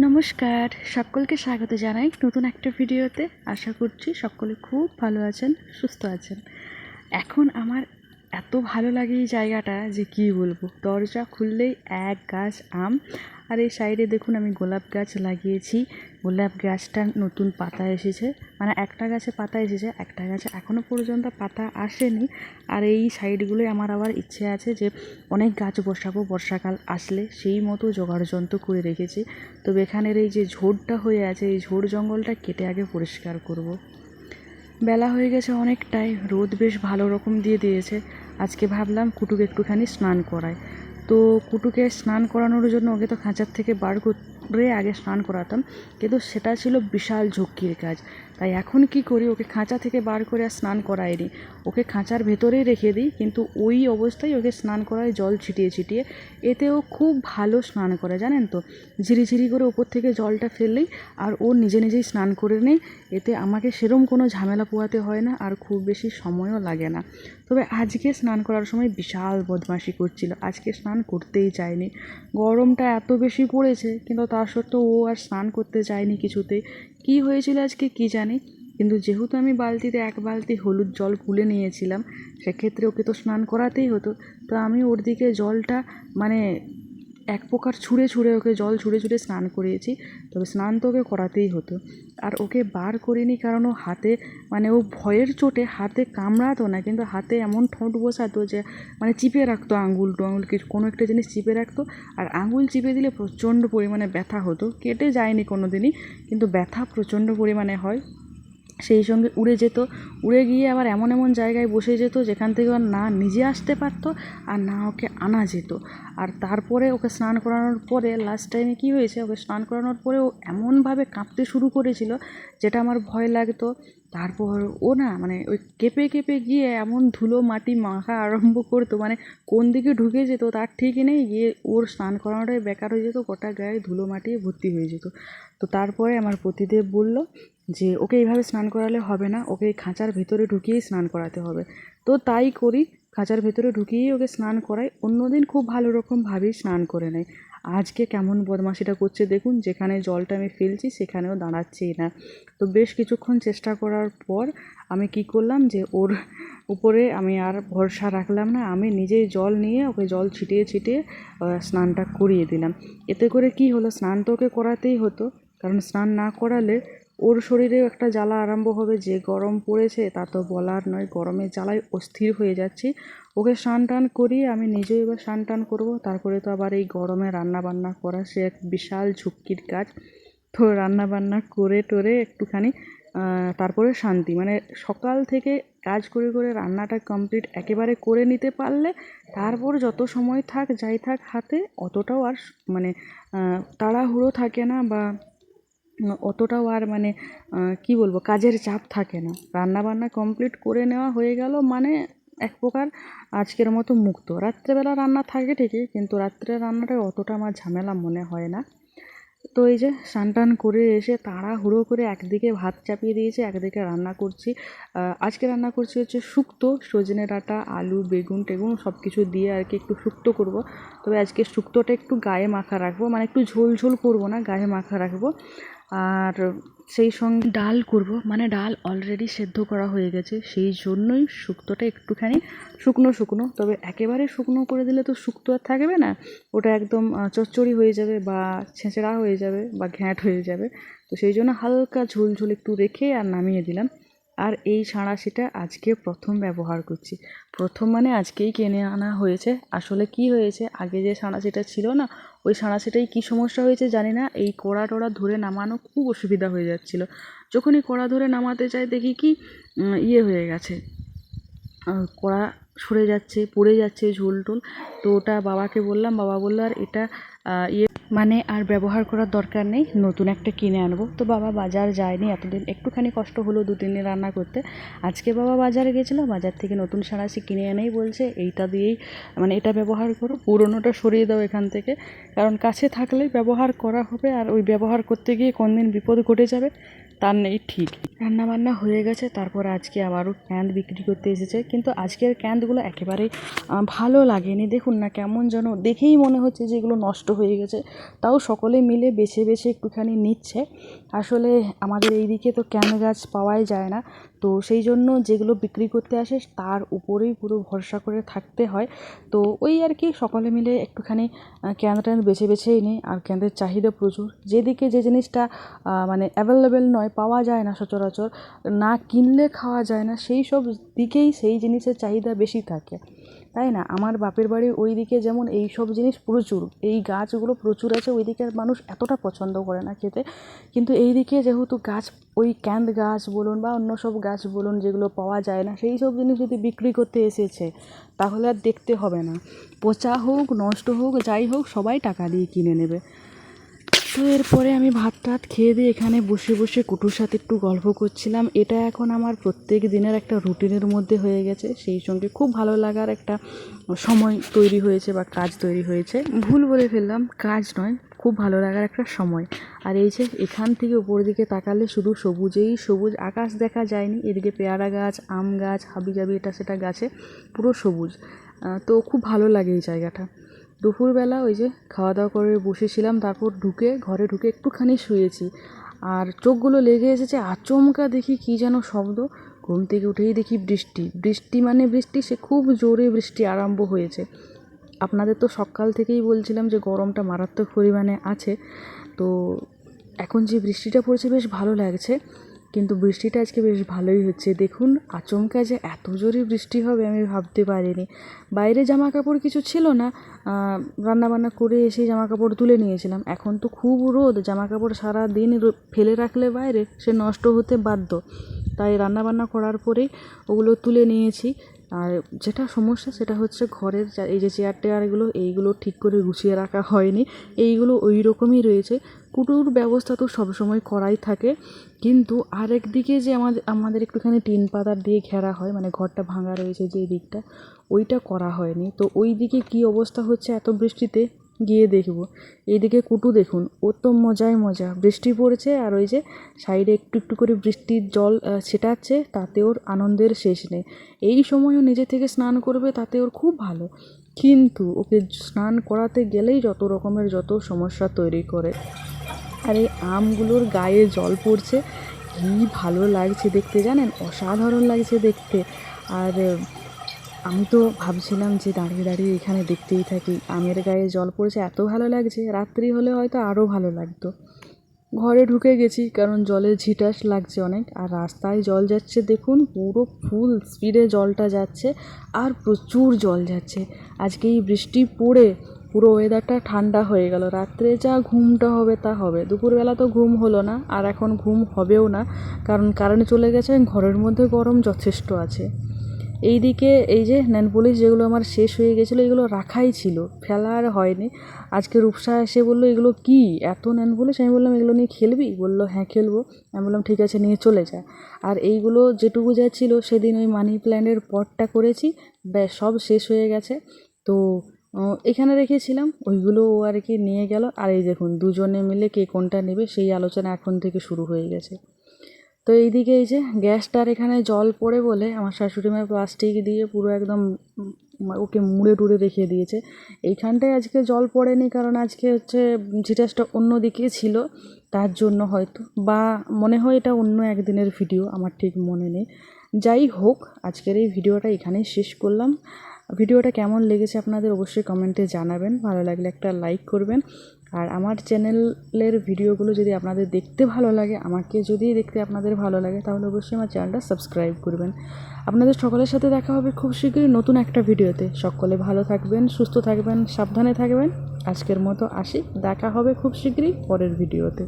নমস্কার, সকলকে স্বাগত জানাই নতুন একটা ভিডিওতে। আশা করছি সকলে খুব ভালো আছেন, সুস্থ আছেন। এখন আমার এত ভালো লাগে এই জায়গাটা যে কি বলব? দরজা খুললেই এক গাছ আম। আর এই সাইডে দেখুন আমি গোলাপ গাছ লাগিয়েছি। গোলাপ গাছটার নতুন পাতা এসেছে। মানে একটা গাছে পাতা এসেছে, একটা গাছে এখনও পর্যন্ত পাতা আসেনি। আর এই সাইডগুলোয় আমার আবার ইচ্ছে আছে যে অনেক গাছ বসাবো, বর্ষাকাল আসলে সেই মতো জোগাড় যন্ত্র করে রেখেছি। তবে এখানের এই যে ঝোড়টা হয়ে আছে, এই ঝোড় জঙ্গলটা কেটে আগে পরিষ্কার করব। বেলা হয়ে গেছে অনেকটাই, রোদ বেশ ভালো রকম দিয়ে দিয়েছে। আজকে ভাবলাম কুটুকে একটুখানি স্নান করাই। তো কুটুকে স্নান করানোর জন্য ওকে তো খাঁচার থেকে বার করে আগে স্নান করাতাম। কিন্তু সেটা ছিল বিশাল ঝক্কির কাজ। তাই এখন কি করি? ওকে খাঁচা থেকে বার করে আর স্নান করাই নি। ওকে খাঁচার ভেতরেই রেখে দিই, কিন্তু ওই অবস্থায় ওকে স্নান করায় জল ছিটিয়ে ছিটিয়ে। এতেও খুব ভালো স্নান করে, জানেন তো? ঝিরিঝিরি করে ওপর থেকে জলটা ফেললেই আর ও নিজে নিজেই স্নান করে নেই এতে আমাকে সেরম কোনো ঝামেলা পোয়াতে হয় না, আর খুব বেশি সময়ও লাগে না। তবে আজকে স্নান করার সময় বিশাল বদমাশি করছিল। আজকে স্নান করতেই চায়নি। গরমটা এত বেশি পড়েছে, কিন্তু তা সত্ত্বেও ও আর স্নান করতে চায়নি কিছুতেই। কি হয়েছিল আজকে কি জানি? কিন্তু যেহেতু আমি বালতিতে এক বালতি হলুদ জল কুলে নিয়েছিলাম, সেক্ষেত্রে ওকে তো স্নান করাতেই হতো। তো আমি ওর দিকে জলটা মানে এক প্রকার ছুঁড়ে ছুঁড়ে ওকে জল ছুঁড়ে ছুঁড়ে স্নান করিয়েছি। তবে স্নান তো ওকে করাতেই হতো। আর ওকে বার করিনি কারণ ও হাতে মানে ও ভয়ের চোটে হাতে কামড়াতো না, কিন্তু হাতে এমন ঠোঁট বসাতো যে মানে চিপে রাখতো আঙুল টাঙুল কিছু কোনো একটা জিনিস চিপে রাখতো। আর আঙুল চিপে দিলে প্রচণ্ড পরিমাণে ব্যথা হতো। কেটে যায়নি কোনো দিনই কিন্তু ব্যথা প্রচণ্ড পরিমাণে হয়। সেই সঙ্গে উড়ে যেত। উড়ে গিয়ে আবার এমন এমন জায়গায় বসে যেত যেখান থেকে ওর না নিজে আসতে পারতো আর না ওকে আনা যেত। আর তারপরে ওকে স্নান করানোর পরে লাস্ট টাইমে কী হয়েছে, ওকে স্নান করানোর পরে ও এমনভাবে কাঁপতে শুরু করেছিল যেটা আমার ভয় লাগতো। তারপর ও না মানে ওই কেঁপে কেঁপে গিয়ে এমন ধুলো মাটি মাখা আরম্ভ করতো মানে কোন দিকে ঢুকে যেত তার ঠিকই নেই, গিয়ে ওর স্নান করানোটাই বেকার হয়ে যেত, গোটা গায়ে ধুলো মাটি ভর্তি হয়ে যেত। তো তারপরে আমার পতিদেব বলল যে ওকে এইভাবে স্নান করালে হবে না, ওকে খাঁচার ভেতরে ঢুকিয়েই স্নান করাতে হবে। তো তাই করি, খাঁচার ভেতরে ঢুকিয়েই ওকে স্নান করাই, অন্যদিন খুব ভালো রকমভাবেই স্নান করে নেয়। আজকে কেমন বদমাশিটা করছে দেখুন, যেখানে জলটা আমি ফেলছি সেখানেও দাঁড়াচ্ছেই না। তো বেশ কিছুক্ষণ চেষ্টা করার পর আমি কি করলাম যে ওর উপরে আমি আর ভরসা রাখলাম না, আমি নিজেই জল নিয়ে ওকে জল ছিটিয়ে ছিটিয়ে স্নানটা করিয়ে দিলাম। এতে করে কি হলো, স্নান তো ওকে করাতেই হতো, কারণ স্নান না করালে ওর শরীরেও একটা জ্বালা আরম্ভ হবে, যে গরম পড়েছে তা তো বলার নয় গরমের জ্বালায় অস্থির হয়ে যাচ্ছি। ওকে স্নান টান করিয়ে আমি নিজেও এবার স্নান টান করব। তারপরে তো আবার এই গরমে রান্না বান্না করা, সে এক বিশাল ঝুঁকির কাজ। তো রান্না বান্না করে টোরে একটুখানি তারপরে শান্তি। মানে সকাল থেকে কাজ করে করে রান্নাটা কমপ্লিট একেবারে করে নিতে পারলে তারপর যত সময় থাক, যাই থাক হাতে, অতটাও আর মানে তাড়াহুড়ো থাকে না বা অতটাও আর মানে কি বলব, কাজের চাপ থাকে না। রান্না বান্না কমপ্লিট করে নেওয়া হয়ে গেল মানে এক প্রকার আজকের মতো মুক্ত। রাত্রেবেলা রান্না থাকে ঠিকই, কিন্তু রাত্রে রান্নাটা অতটা আমার ঝামেলা মনে হয় না। তো এই যে স্নান টান করে এসে তাড়াহুড়ো করে একদিকে ভাত চাপিয়ে দিয়েছি, একদিকে রান্না করছি। আজকে রান্না করছি হচ্ছে শুক্তো, সজনে ডাঁটা, আলু, বেগুন টেগুন সব কিছু দিয়ে আর কি একটু শুক্তো করব। তবে আজকে শুক্তোটা একটু গায়ে মাখা রাখব মানে একটু ঝোল ঝোল করব না, গায়ে মাখা রাখব। আর সেই সঙ্গে ডাল করব। মানে ডাল অলরেডি সেদ্ধ করা হয়ে গেছে। সেই জন্যই শুক্তোটা একটুখানি শুকনো শুকনো। তবে একেবারে শুকনো করে দিলে তো শুক্তো আর থাকবে না। ওটা একদম চচ্চড়ি হয়ে যাবে বা ছেঁচড়া হয়ে যাবে বা ঘ্যাঁট হয়ে যাবে। তো সেই জন্য হালকা ঝোল ঝোল একটু রেখে আর নামিয়ে দিলাম। আর এই সাঁড়াশিটা আজকে প্রথম ব্যবহার করছি। প্রথম মানে আজকেই কিনে আনা হয়েছে। আসলে কি হয়েছে? আগে যে সাঁড়াশিটা ছিল না, ওই সাঁড়াশিটাই কী সমস্যা হয়েছে জানি না। এই কড়া টড়া ধরে নামানো খুব অসুবিধা হয়ে যাচ্ছিল। যখনই কড়া ধরে নামাতে চাই দেখি কি ইয়ে হয়ে গেছে। কড়া সরে যাচ্ছে, পড়ে যাচ্ছে ঝোল টোল। তো ওটা বাবাকে বললাম, বাবা বলল, আর এটা ইয়ে মানে আর ব্যবহার করার দরকার নেই, নতুন একটা কিনে আনব। তো বাবা বাজার যায়নি, এতদিন একটুখানি কষ্ট হলো দু তিন দিন রান্না করতে। আজকে বাবা বাজারে গেছিল, বাজার থেকে নতুন সাঁড়াশি কিনে এনেই বলছে, এইটা দিয়েই মানে এটা ব্যবহার করো, পুরোনোটা সরিয়ে দাও এখান থেকে। কারণ কাছে থাকলে ব্যবহার করা হবে, আর ওই ব্যবহার করতে গিয়ে কোন দিন বিপদ ঘটে যাবে তার নেই ঠিক। রান্না বান্না হয়ে গেছে, তারপর আজকে আবারও ক্যান্দ বিক্রি করতে এসেছে। কিন্তু আজকের ক্যান্দগুলো একেবারে ভালো লাগেনি। দেখুন না কেমন যেন, দেখেই মনে হচ্ছে যে এগুলো নষ্ট হয়ে গেছে। তাও সকলে মিলে বেছে বেছে একটুখানি নিচ্ছে। আসলে আমাদের এইদিকে তো ক্যান গাছ পাওয়াই যায় না। তো সেই জন্য যেগুলো বিক্রি করতে আসে তার উপরেই পুরো ভরসা করে থাকতে হয়। তো ওই আর কি, সকলে মিলে একটুখানি ক্যান্দা ট্যান বেছে বেছেই নিই। আর ক্যানের চাহিদা প্রচুর। যেদিকে যে জিনিসটা মানে অ্যাভেলেবেল নয়, পাওয়া যায় না সচরাচর, না কিনলে খাওয়া যায় না, সেই সব দিকেই সেই জিনিসের চাহিদা বেশি থাকে। তাই না? আমার বাপের বাড়ির ওই দিকে যেমন এই সব জিনিস প্রচুর, এই গাছগুলো প্রচুর আছে ওই দিকের মানুষ এতটা পছন্দ করে না খেতে। কিন্তু এই দিকে যেহেতু গাছ, ওই ক্যান্দ গাছ বলুন বা অন্য সব গাছ বলুন যেগুলো পাওয়া যায় না, সেই সব জিনিস যদি বিক্রি করতে এসেছে, তাহলে আর দেখতে হবে না। পচা হোক, নষ্ট হোক, যাই হোক, সবাই টাকা দিয়ে কিনে নেবে। তো এরপরে আমি ভাত টাত খেয়ে দিয়ে এখানে বসে বসে কুটুর সাথে একটু গল্প করছিলাম। এটা এখন আমার প্রত্যেক দিনের একটা রুটিনের মধ্যে হয়ে গেছে। সেই সঙ্গে খুব ভালো লাগার একটা সময় তৈরি হয়েছে বা কাজ তৈরি হয়েছে। ভুল বলে ফেললাম, কাজ নয়, খুব ভালো লাগার একটা সময়। আর এই যে এখান থেকে উপর দিকে তাকালে শুধু সবুজেই সবুজ, আকাশ দেখা যায়নি। এদিকে পেয়ারা গাছ, আম গাছ হাবি জাবি এটা সেটা গাছে পুরো সবুজ। তো খুব ভালো লাগে এই জায়গাটা। দুপুরবেলা ওই যে খাওয়া দাওয়া করে বসেছিলাম, তারপর ঢুকে, ঘরে ঢুকে একটুখানি শুয়েছি। আর চোখগুলো লেগে এসেছে, আচমকা দেখি কী যেন শব্দ। ঘুম থেকে উঠেই দেখি বৃষ্টি। বৃষ্টি মানে বৃষ্টি, সে খুব জোরে বৃষ্টি আরম্ভ হয়েছে। আপনাদের তো সকাল থেকেই বলছিলাম যে গরমটা মারাত্মক পরিমাণে আছে। তো এখন যে বৃষ্টিটা পড়ছে, বেশ ভালো লাগছে। কিন্তু বৃষ্টিটা আজকে বেশ ভালোই হচ্ছে। দেখুন, আচমকা যে এত জোরে বৃষ্টি হবে আমি ভাবতে পারিনি। বাইরে জামা কাপড় কিছু ছিল না রান্নাবান্না করে এসে জামা কাপড় তুলে নিয়েছিলাম। এখন তো খুব রোদ জামা কাপড় সারা দিন ফেলে রাখলে বাইরে সে নষ্ট হতে বাধ্য। তাই রান্নাবান্না করার পরেই ওগুলো তুলে নিয়েছি। আর যেটা সমস্যা সেটা হচ্ছে ঘরের এই যে চেয়ার টেয়ারগুলো এইগুলো ঠিক করে গুছিয়ে রাখা হয়নি। এইগুলো ওই রকমই রয়েছে। কুটুর ব্যবস্থা তো সবসময় করাই থাকে। কিন্তু আরেক দিকে যে আমাদের আমাদের একটুখানি টিন পাতার দিয়ে ঘেরা হয় মানে ঘরটা ভাঙা রয়েছে যে দিকটা, ওইটা করা হয়নি। তো ওই দিকে কী অবস্থা হচ্ছে এত বৃষ্টিতে? গিয়ে দেখব। এইদিকে কুটু দেখুন, ও তো মজাই মজা। বৃষ্টি পড়েছে আর ওই যে সাইডে একটু একটু করে বৃষ্টির জল ছেটাচ্ছে, তাতে ওর আনন্দের শেষ নেই। এই সময়ও নিজে থেকে স্নান করবে, তাতে ওর খুব ভালো। কিন্তু ওকে স্নান করাতে গেলেই যত রকমের যত সমস্যা তৈরি করে। আর এই আমগুলোর গায়ে জল পড়ছে, কী ভালো লাগছে দেখতে, জানেন? অসাধারণ লাগছে দেখতে। আর আমি তো ভাবছিলাম যে দাঁড়িয়ে দাঁড়িয়ে এখানে দেখতেই থাকি। আমের গায়ে জল পড়েছে, এত ভালো লাগছে। রাত্রি হলে হয়তো আরও ভালো লাগতো। ঘরে ঢুকে গেছি, কারণ জলের ঝিটাস লাগছে অনেক। আর রাস্তায় জল যাচ্ছে দেখুন, পুরো ফুল স্পিডে জলটা যাচ্ছে, আর প্রচুর জল যাচ্ছে। আজকে এই বৃষ্টি পড়ে পুরো ওয়েদারটা ঠান্ডা হয়ে গেল। রাত্রে যা ঘুমটা হবে তা হবে। দুপুরবেলা তো ঘুম হলো না, আর এখন ঘুম হবেও না, কারণ কারেন্ট চলে গেছে, ঘরের মধ্যে গরম যথেষ্ট আছে। এইদিকে এই যে নেন পলিশ যেগুলো আমার শেষ হয়ে গেছিল, এগুলো রাখাই ছিল। ফেলা আর হয়নি। আজকে রূপসা এসে বলল, এগুলো কি? এত নেন পলিশ? আমি বললাম, এগুলো নিয়ে খেলবি? বলল হ্যাঁ খেলব। আমি বললাম, ঠিক আছে, নিয়ে চলে যা। আর এইগুলো যেটুকু যা ছিল, সেদিন ওই মানি প্ল্যান্টের পটটা করেছি। ব্যাস, সব শেষ হয়ে গেছে। তো এখানে রেখেছিলাম, ওইগুলো ও আর কি নিয়ে গেল। আর এই দেখুন, দুজনে মিলে কে কোনটা নেবে, সেই আলোচনা এখন থেকে শুরু হয়ে গেছে। তো এইদিকে এই যে গ্যাসটার এখানে জল পড়ে বলে আমার শাশুড়ি মায়ের প্লাস্টিক দিয়ে পুরো একদম ওকে মুড়ে টুড়ে রেখে দিয়েছে। এইখানটায় আজকে জল পড়েনি কারণ আজকে হচ্ছে ঝিটাসটা অন্য দিকে ছিল, তার জন্য হয়তো বা মনে হয় এটা অন্য একদিনের ভিডিও, আমার ঠিক মনে নেই। যাই হোক, আজকের এই ভিডিওটা এখানেই শেষ করলাম। ভিডিওটা কেমন লেগেছে আপনাদের অবশ্যই কমেন্টে জানাবেন, ভালো লাগলে একটা লাইক করবেন। আর আমার চ্যানেলের ভিডিওগুলো যদি আপনাদের দেখতে ভালো লাগে, আমাকে যদি দেখতে আপনাদের ভালো লাগে, তাহলে অবশ্যই আমার চ্যানেলটা সাবস্ক্রাইব করবেন। আপনাদের সকলের সাথে দেখা হবে খুব শীঘ্রই নতুন একটা ভিডিওতে। সকলে ভালো থাকবেন, সুস্থ থাকবেন, সাবধানে থাকবেন। আজকের মতো আসি, দেখা হবে খুব শীঘ্রই পরের ভিডিওতে।